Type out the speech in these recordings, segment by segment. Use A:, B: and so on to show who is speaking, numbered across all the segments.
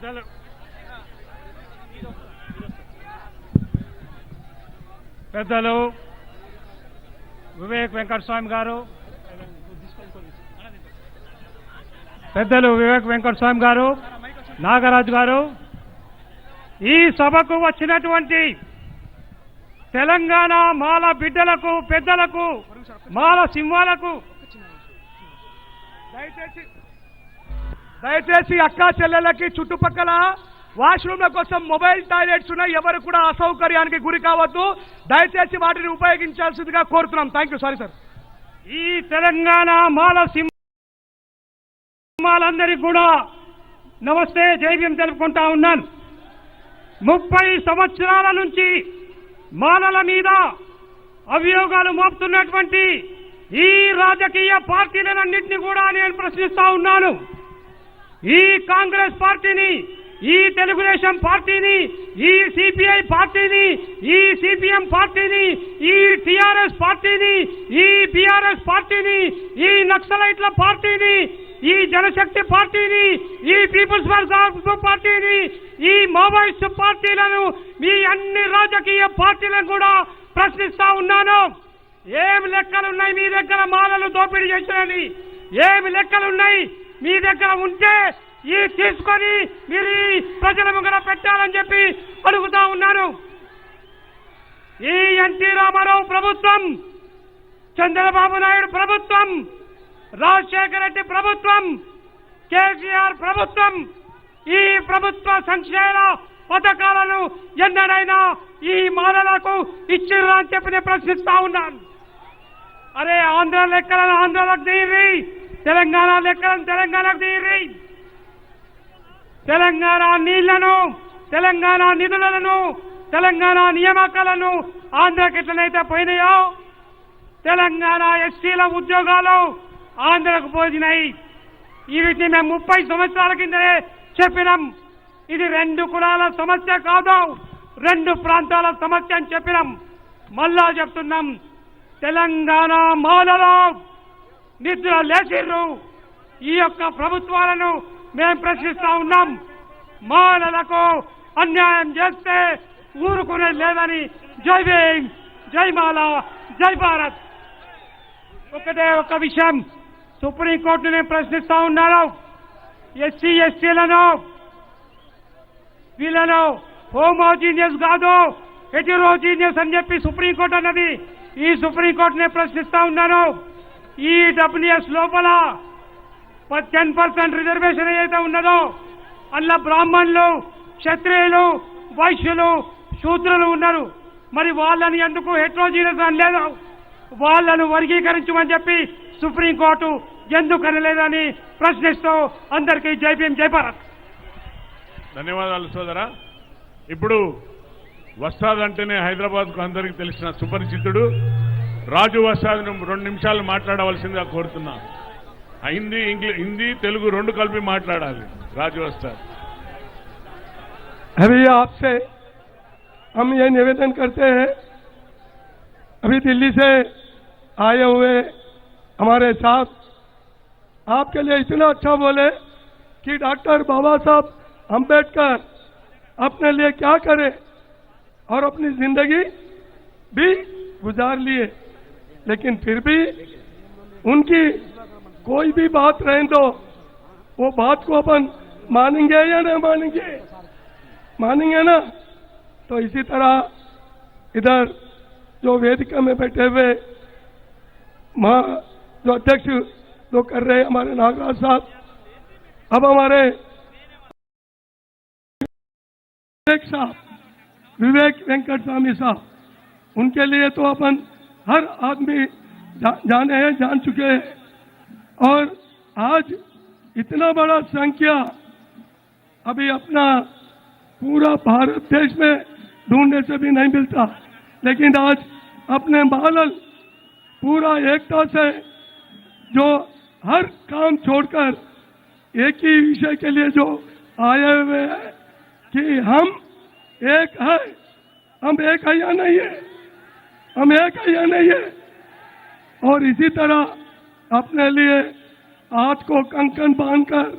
A: పెద్దలు పెద్దలు వివేక్ వెంకటస్వామి గారు. పెద్దలు వివేక్ వెంకటస్వామి గారు. నాగరాజు గారు. ఈ సభకు వచ్చినటువంటి తెలంగాణ మాల బిడ్డలకు పెద్దలకు మాల సింహాలకు దయచేసి దయచేసి అక్కా చెల్లెలకి చుట్టుపక్కల వాష్రూమ్ల కోసం మొబైల్ టాయిలెట్స్ ఉన్నాయి. ఎవరు కూడా అసౌకర్యానికి గురి కావద్దు. దయచేసి వాటిని ఉపయోగించాల్సిందిగా కోరుతున్నాం. థ్యాంక్ యూ సారీ సార్ ఈ తెలంగాణ మాల సింహాలందరికీ కూడా నమస్తే. జైవ్యం తెలుపుకుంటా ఉన్నాను. ముప్పై సంవత్సరాల నుంచి మాలల మీద అభియోగాలు మోపుతున్నటువంటి ఈ రాజకీయ పార్టీలన్నింటినీ కూడా నేను ప్రశ్నిస్తా ఉన్నాను. ఈ కాంగ్రెస్ పార్టీని ఈ తెలుగుదేశం పార్టీని ఈ సిపిఐ పార్టీని ఈ సిపిఎం పార్టీని ఈ టిఆర్ఎస్ పార్టీని ఈ బిఆర్ఎస్ పార్టీని ఈ నక్సలైట్ల పార్టీని ఈ జనశక్తి పార్టీని ఈ పీపుల్స్ వర్క్ పార్టీని ఈ మావోయిస్ట్ పార్టీలను మీ అన్ని రాజకీయ పార్టీలను కూడా ప్రశ్నిస్తా ఉన్నాను. ఏం లెక్కలున్నాయి మీ దగ్గర మాలలు దోపిడీ చేసినని ఏమి లెక్కలున్నాయి? మీ దగ్గర ఉంటే ఈ తీసుకొని మీరు ప్రజల ముంగర పెట్టాలని చెప్పి అడుగుతా ఉన్నాను. ఈ ఎన్టీ రామారావు ప్రభుత్వం చంద్రబాబు నాయుడు ప్రభుత్వం రాజశేఖర రెడ్డి ప్రభుత్వం కేసీఆర్ ప్రభుత్వం ఈ ప్రభుత్వ సంక్షేమ పథకాలను ఎన్నడైనా ఈ మాలలకు ఇచ్చిర్రా అని చెప్పి నేను ప్రశ్నిస్తా ఉన్నాను. అరే ఆంధ్ర లెక్కలను ఆంధ్రలకు తీరి తెలంగాణ లెక్కలను తెలంగాణకు తీరి. తెలంగాణ నీళ్ళను తెలంగాణ నిధులను తెలంగాణ నియామకాలను ఆంధ్రకి ఎట్లనైతే పోయినాయో తెలంగాణ ఎస్సీల ఉద్యోగాలు ఆంధ్రకు పోయినాయి. ఈ వీటిని మేము ముప్పై సంవత్సరాల కిందనే చెప్పినాం. ఇది రెండు కులాల సమస్య కాదు రెండు ప్రాంతాల సమస్య అని చెప్పినాం. మళ్ళా చెప్తున్నాం తెలంగాణ మాలలో నిద్ర లేచిర్రు. ఈ యొక్క ప్రభుత్వాలను మేము ప్రశ్నిస్తా ఉన్నాం. మహిళలకు అన్యాయం చేస్తే ఊరుకునే లేదని జై భీమ్ జై మాల జై భారత్. ఒకటే ఒక విషయం సుప్రీంకోర్టు నేను ప్రశ్నిస్తా ఉన్నాను. ఎస్సీ ఎస్టీలను వీళ్ళను హోమోజీనియస్ కాదు హెటిరోజీనియస్ అని చెప్పి సుప్రీంకోర్టు అన్నది. ఈ సుప్రీంకోర్టు నేను ప్రశ్నిస్తా ఉన్నాను. ఈ డబ్ల్యూఎస్ లోపల టెన్ పర్సెంట్ రిజర్వేషన్ ఏదైతే ఉన్నదో అందులో బ్రాహ్మణులు క్షత్రియులు వైశ్యులు శూద్రులు ఉన్నారు. మరి వాళ్ళని ఎందుకు హెట్రోజీనస్ అని లేదు? వాళ్ళను వర్గీకరించమని చెప్పి సుప్రీంకోర్టు ఎందుకు అనలేదని ప్రశ్నిస్తూ అందరికీ జైపీఎం భీమ్
B: ధన్యవాదాలు సోదరా. ఇప్పుడు వస్తాదంటేనే హైదరాబాద్ హైదరాబాద్కు అందరికీ తెలిసిన సుపరిచితుడు రాజు వస్తాద్ రెండు నిమిషాలు మాట్లాడవలసిందిగా కోరుతున్నా ఆ హిందీ ఇంగ్లీష్ హిందీ తెలుగు రెండు కలిపి మాట్లాడాలి రాజు వస్తాద్
C: अभी आपसे हम ये निवेदन करते हैं अभी दिल्ली से आए हुए हमारे साथ आपके लिए इतना अच्छा बोले कि डॉक्टर बाबा साहब अम्बेडकर अपने लिए क्या करे और अपनी जिंदगी भी गुजार लिए लेकिन फिर भी उनकी कोई भी बात रहने दो। वो बात को अपन मानेंगे या नहीं मानेंगे? मानेंगे ना? तो इसी तरह इधर जो वेदिका में बैठे हुए महा जो अध्यक्ष जो कर रहे हमारे नागराज साहब, अब हमारे विवेक साहब, विवेक वेंकट स्वामी साहब, उनके लिए तो अपन हर आदमी जा, जाने हैं जान चुके हैं। और आज इतना बड़ा संख्या अभी अपना पूरा भारत देश में ढूँढने से भी नहीं मिलता। लेकिन आज अपने बालल पूरा एकता से जो हर काम छोड़कर एक ही विषय के लिए जो आए हुए हैं कि हम एक है हम एक है या नहीं है। हम एक है या नहीं है और इसी तरह अपने लिए हाथ को कंकन बांधकर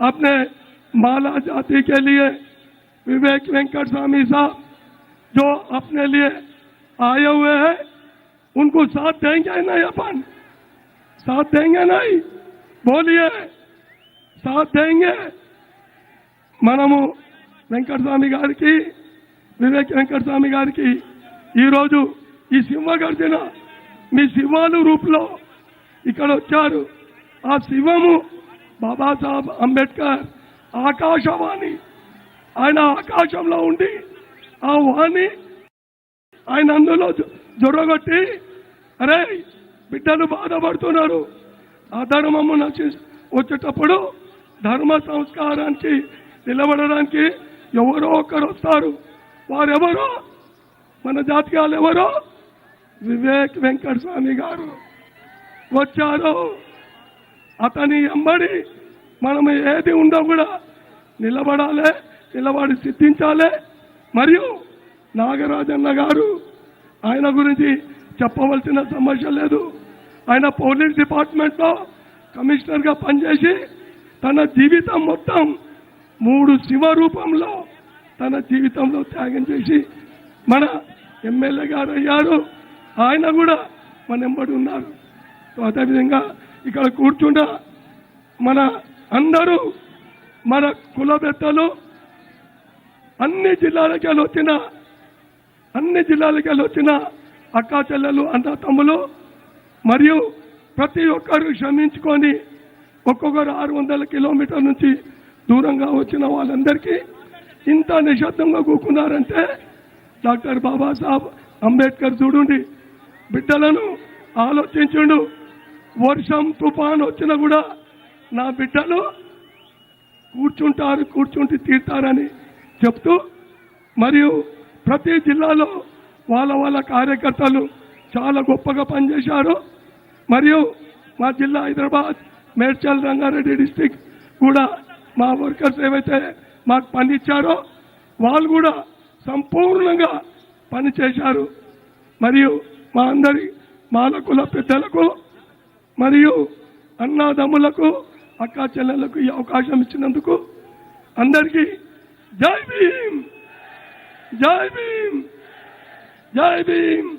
C: अपने माला जाति के लिए विवेक वेंकट स्वामी साहब जो अपने लिए आए हुए हैं उनको साथ देंगे नहीं अपन साथ देंगे नहीं बोलिए साथ देंगे మనము వెంకటస్వామి గారికి వివేక్ వెంకటస్వామి గారికి ఈరోజు ఈ సింహగర్జన మీ శివాలు రూపులో ఇక్కడ వచ్చారు. ఆ శివము బాబాసాహెబ్ అంబేద్కర్ ఆకాశవాణి. ఆయన ఆకాశంలో ఉండి ఆ వాణి ఆయన అందులో జొ- జొరగొట్టి అరే బిడ్డలు బాధపడుతున్నారు. ఆ ధర్మము నచ్చి వచ్చేటప్పుడు ధర్మ సంస్కారానికి నిలబడడానికి ఎవరో ఒకరు వస్తారు. వారెవరో? మన జాతీయాలు ఎవరో? వివేక్ వెంకట స్వామి గారు వచ్చారు. అతని ఎంబడి మనం ఏది ఉందో కూడా నిలబడాలి నిలబడి సిద్ధించాలి. మరియు నాగరాజన్న గారు ఆయన గురించి చెప్పవలసిన సమస్య లేదు. ఆయన పోలీస్ డిపార్ట్మెంట్లో కమిషనర్గా పనిచేసి తన జీవితం మొత్తం మూడు శివ రూపంలో తన జీవితంలో త్యాగం చేసి మన ఎమ్మెల్యే గారు అయ్యారు. ఆయన కూడా మన ఎంబడి ఉన్నారు. సో అదేవిధంగా ఇక్కడ కూర్చున్న మన అందరూ మన కులబెత్తలు అన్ని జిల్లాలకి వచ్చిన అన్ని జిల్లాలకి వచ్చిన అక్కా చెల్లెలు అన్న తమ్ములు మరియు ప్రతి ఒక్కరు క్షమించుకొని ఒక్కొక్కరు ఆరు వందల కిలోమీటర్ నుంచి దూరంగా వచ్చిన వాళ్ళందరికీ ఇంత నిశ్శబ్దంగా కూకున్నారంటే డాక్టర్ బాబాసాహెబ్ అంబేద్కర్ చూడండి. బిడ్డలను ఆలోచించుండు. వర్షం తుఫాన్ వచ్చినా కూడా నా బిడ్డలు కూర్చుంటారు కూర్చుంటే తీరుతారని చెప్తూ మరియు ప్రతి జిల్లాలో వాళ్ళ వాళ్ళ కార్యకర్తలు చాలా గొప్పగా పనిచేశారు. మరియు మా జిల్లా హైదరాబాద్ మేడ్చల్ రంగారెడ్డి డిస్టిక్ కూడా మా వర్కర్స్ ఏవైతే మాకు పని ఇచ్చారో వాళ్ళు కూడా సంపూర్ణంగా పనిచేశారు. మరియు మా అందరి మాలకుల పెద్దలకు మరియు అన్నాదమ్ములకు అక్కా చెల్లెలకు ఈ అవకాశం ఇచ్చినందుకు అందరికీ జై భీమ్! జై భీమ్! జై భీమ్!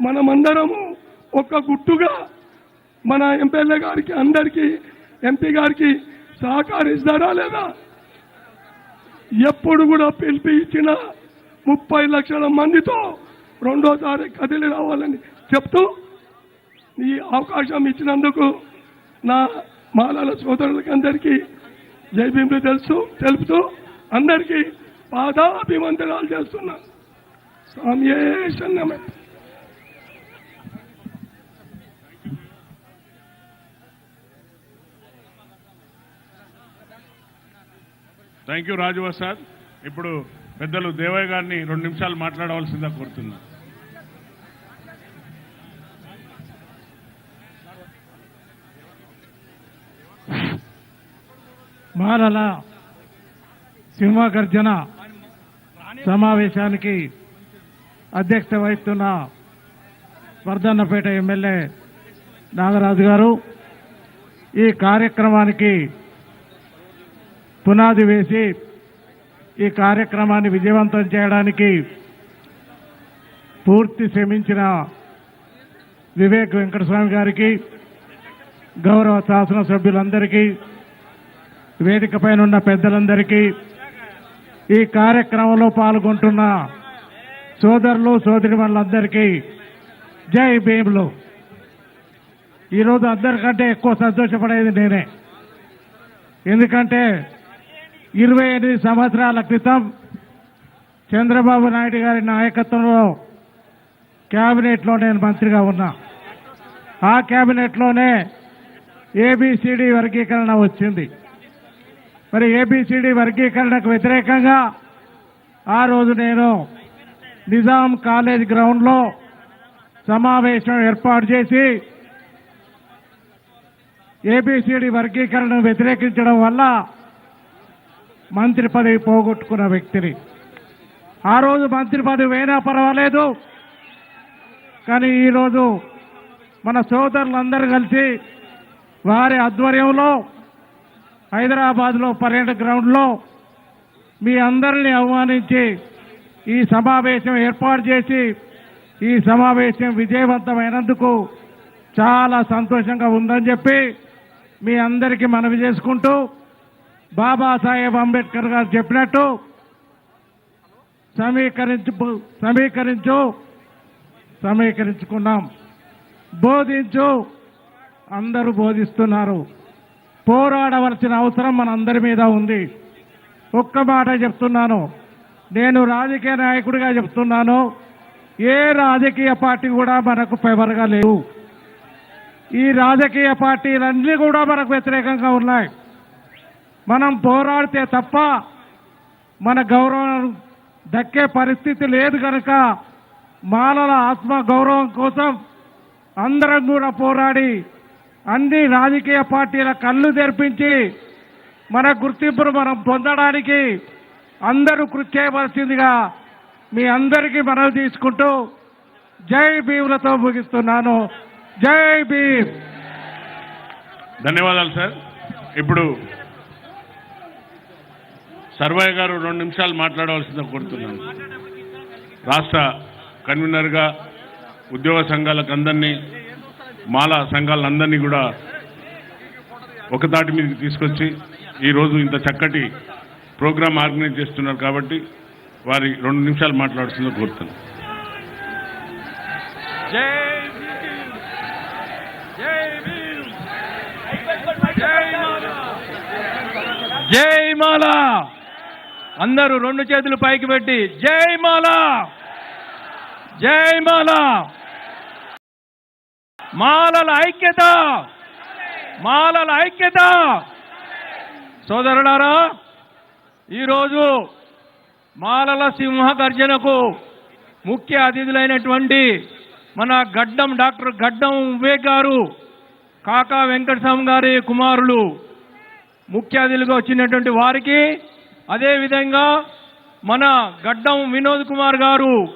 C: మనమందరము ఒక గుట్టుగా మన ఎమ్మెల్యే గారికి అందరికీ ఎంపీ గారికి సహకరిస్తారా లేదా? ఎప్పుడు కూడా పిలిపి ఇచ్చిన ముప్పై లక్షల మందితో రెండోసారి కదిలి రావాలని చెప్తూ ఈ అవకాశం ఇచ్చినందుకు నా మాలల సోదరులకి అందరికీ జై తెలుసు తెలుపుతూ అందరికీ పాదాభివందనాలు చేస్తున్నా. స్వామి శరణమే.
B: థ్యాంక్ యూ రాజు సార్ ఇప్పుడు పెద్దలు దేవయ్య గారిని రెండు నిమిషాలు మాట్లాడవలసిందిగా కోరుతున్నా.
D: మాలల సింహగర్జన సమావేశానికి అధ్యక్షత వహిస్తున్న వర్ధన్నపేట ఎమ్మెల్యే నాగరాజు గారు. ఈ కార్యక్రమానికి పునాది వేసి ఈ కార్యక్రమాన్ని విజయవంతం చేయడానికి పూర్తి శ్రమించిన వివేక్ వెంకటస్వామి గారికి గౌరవ శాసనసభ్యులందరికీ వేదిక పైన ఉన్న పెద్దలందరికీ ఈ కార్యక్రమంలో పాల్గొంటున్న సోదరులు సోదరి వాళ్ళందరికీ జై భీములు. ఈరోజు అందరికంటే ఎక్కువ సంతోషపడేది నేనే. ఎందుకంటే ఇరవై ఎనిమిది సంవత్సరాల క్రితం చంద్రబాబు నాయుడు గారి నాయకత్వంలో క్యాబినెట్లో నేను మంత్రిగా ఉన్నా. ఆ క్యాబినెట్లోనే ఏబిసిడి వర్గీకరణ వచ్చింది. మరి ఏబిసిడి వర్గీకరణకు వ్యతిరేకంగా ఆ రోజు నేను నిజాం కాలేజ్ గ్రౌండ్లో సమావేశం ఏర్పాటు చేసి ఏబిసిడి వర్గీకరణను వ్యతిరేకించడం వల్ల మంత్రి పదవి పోగొట్టుకున్న వ్యక్తిని. ఆ రోజు మంత్రి పదవి అయినా పర్వాలేదు. కానీ ఈరోజు మన సోదరులందరూ కలిసి వారి ఆధ్వర్యంలో హైదరాబాద్లో పర్యటన గ్రౌండ్లో మీ అందరిని ఆహ్వానించి ఈ సమావేశం ఏర్పాటు చేసి ఈ సమావేశం విజయవంతమైనందుకు చాలా సంతోషంగా ఉందని చెప్పి మీ అందరికీ మనవి చేసుకుంటూ బాబాసాహెబ్ అంబేద్కర్ గారు చెప్పినట్టు సమీకరించు సమీకరించు సమీకరించుకున్నాం. బోధించు. అందరూ బోధిస్తున్నారు. పోరాడవలసిన అవసరం మనందరి మీద ఉంది. ఒక్క మాట చెప్తున్నాను. నేను రాజకీయ నాయకుడిగా చెప్తున్నాను. ఏ రాజకీయ పార్టీ కూడా మనకు ఫేవర్గా లేవు ఈ రాజకీయ పార్టీలన్నీ కూడా మనకు వ్యతిరేకంగా ఉన్నాయి. మనం పోరాడితే తప్ప మన గౌరవం దక్కే పరిస్థితి లేదు కనుక మానవ ఆత్మ గౌరవం కోసం అందరం కూడా పోరాడి అన్ని రాజకీయ పార్టీల కళ్ళు తెరిపించి మన గుర్తింపును మనం పొందడానికి అందరూ కృషి చేయవలసిందిగా మీ అందరికీ మనవి తీసుకుంటూ జై భీములతో ముగిస్తున్నాను. జై భీమ్.
B: ధన్యవాదాలు సార్. ఇప్పుడు సర్వయ్య గారు రెండు నిమిషాలు మాట్లాడవలసిందిగా కోరుతున్నాను. రాష్ట్ర కన్వీనర్గా ఉద్యోగ సంఘాలకు అందరినీ మాల సంఘాలందరినీ కూడా ఒకతాటి మీదకి తీసుకొచ్చి ఈరోజు ఇంత చక్కటి ప్రోగ్రాం ఆర్గనైజ్ చేస్తున్నారు కాబట్టి వారి రెండు నిమిషాలు మాట్లాడుతుందో కోరుతున్నాను
E: జై మాల. అందరూ రెండు చేతులు పైకి పెట్టి జై మాల. జై మాల. మాలల ఐక్యత. మాలల ఐక్యత. సోదరులారా ఈరోజు మాలల సింహ గర్జనకు ముఖ్య అతిథులైనటువంటి మన గడ్డం డాక్టర్ గడ్డం వివేక్ గారు కాకా వెంకటస్వామి గారి కుమారులు ముఖ్య అతిథులుగా వచ్చినటువంటి వారికి అదేవిధంగా మన గడ్డం వినోద్ కుమార్ గారు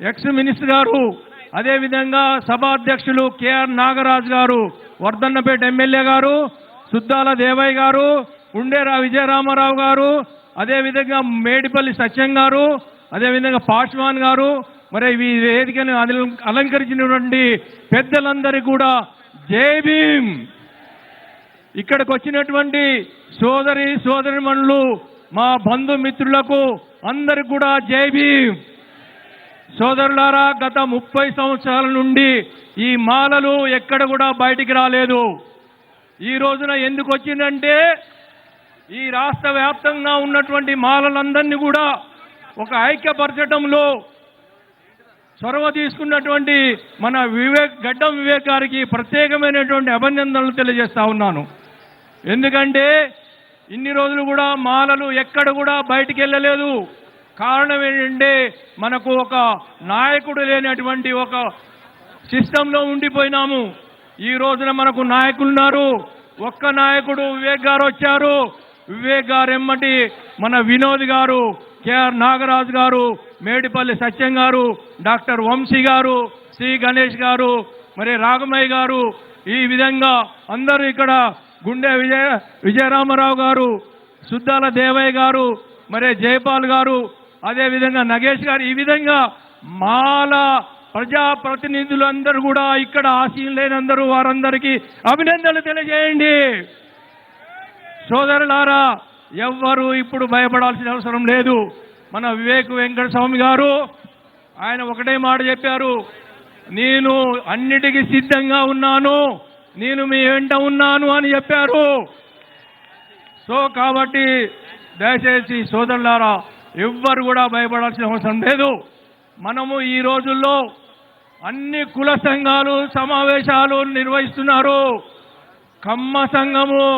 E: ఎక్స్ మినిస్టర్ గారు అదేవిధంగా సభాధ్యక్షులు కేఆర్ నాగరాజ్ గారు వర్ధన్నపేట ఎమ్మెల్యే గారు సుద్దాల దేవయ్య గారు ఉండేరా విజయరామారావు గారు అదేవిధంగా మేడిపల్లి సత్యం గారు అదేవిధంగా పాశ్వాన్ గారు మరి ఈ వేదికను అలం- అలంకరించినటువంటి పెద్దలందరికీ కూడా జై భీమ్! ఇక్కడికి వచ్చినటువంటి సోదరి సోదరిమణులు మా బంధుమిత్రులకు అందరికి కూడా జై భీమ్! సోదరులారా గత ముప్పై సంవత్సరాల నుండి ఈ మాలలు ఎక్కడ కూడా బయటికి రాలేదు. ఈ రోజున ఎందుకు వచ్చిందంటే ఈ రాష్ట్ర వ్యాప్తంగా ఉన్నటువంటి మాలలందరినీ కూడా ఒక ఐక్యపరచడంలో చొరవ తీసుకున్నటువంటి మన వివేక్ గడ్డం వివేక్ గారికి ప్రత్యేకమైనటువంటి అభినందనలు తెలియజేస్తా ఉన్నాను. ఎందుకంటే ఇన్ని రోజులు కూడా మాలలు ఎక్కడ కూడా బయటికి వెళ్ళలేదు. కారణం ఏంటంటే మనకు ఒక నాయకుడు లేనటువంటి ఒక సిస్టంలో ఉండిపోయినాము. ఈ రోజున మనకు నాయకులున్నారు. ఒక్క నాయకుడు వివేక్ గారు వచ్చారు. వివేక్ గారు ఎమ్మటి మన వినోద్ గారు కేఆర్ నాగరాజు గారు మేడిపల్లి సత్యం గారు డాక్టర్ వంశీ గారు సి గణేష్ గారు మరి రాగమయ్య గారు ఈ విధంగా అందరూ ఇక్కడ గుండె విజయ విజయరామారావు గారు సుద్దాల దేవయ్య గారు మరి జయపాల్ గారు అదేవిధంగా నగేష్ గారు ఈ విధంగా మాల ప్రజాప్రతినిధులందరూ కూడా ఇక్కడ ఆశీనులైనందరూ వారందరికీ అభినందనలు తెలియజేయండి. సోదరులారా ఎవ్వరు ఇప్పుడు భయపడాల్సిన అవసరం లేదు. మన వివేక్ వెంకట స్వామి గారు ఆయన ఒకటే మాట చెప్పారు. నేను అన్నిటికీ సిద్ధంగా ఉన్నాను. నేను మీ వెంట ఉన్నాను అని చెప్పారు. సో కాబట్టి దయచేసి సోదరులారా ఎవ్వరు కూడా భయపడాల్సిన అవసరం లేదు. మనము ఈ రోజుల్లో అన్ని కుల సంఘాలు సమావేశాలు నిర్వహిస్తున్నారు. కమ్మ సంఘము